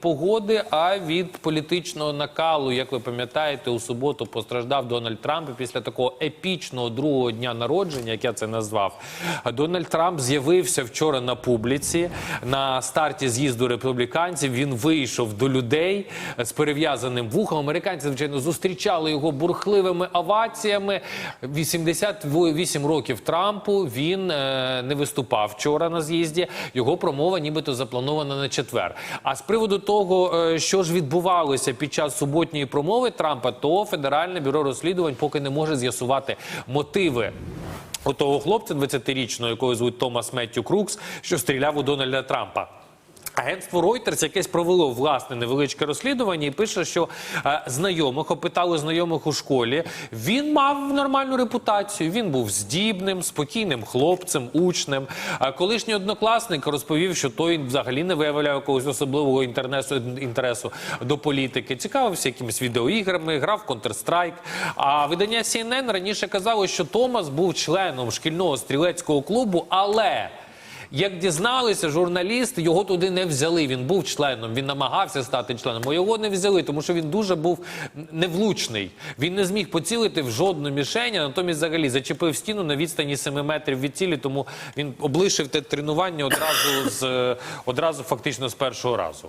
Погоди, а від політичного накалу, як ви пам'ятаєте, у суботу постраждав Дональд Трамп І після такого епічного другого дня народження, як я це назвав. Дональд Трамп з'явився вчора на публіці на старті з'їзду республіканців. Він вийшов до людей з перев'язаним вухом. Американці звичайно зустрічали його бурхливими оваціями. 88 років Трампу. Він е, не виступав вчора на з'їзді. Його промова, нібито запланована на четвер. А з приводу того, е, що ж відбувалося під час суботньої промови Трампа, то Федеральне бюро розслідувань поки не може з'ясувати мотиви. У того хлопця 20-річного, якого звуть Томас Меттю Крукс, що стріляв у Дональда Трампа. Агентство Reuters якесь провело власне невеличке розслідування і пише, що е, знайомих опитали знайомих у школі. Він мав нормальну репутацію. Він був здібним, спокійним хлопцем, учнем. А колишній однокласник розповів, що той взагалі не виявляв якогось особливого інтересу, інтересу до політики. Цікавився якимись відеоіграми, грав в Counter-Strike. А видання CNN раніше казало, що Томас був членом шкільного стрілецького клубу, але. Як дізналися, журналісти його туди не взяли. Він був членом, він намагався стати членом. а Його не взяли, тому що він дуже був невлучний. Він не зміг поцілити в жодну мішень, а натомість взагалі зачепив стіну на відстані 7 метрів від цілі, тому він облишив те тренування одразу з одразу фактично з першого разу.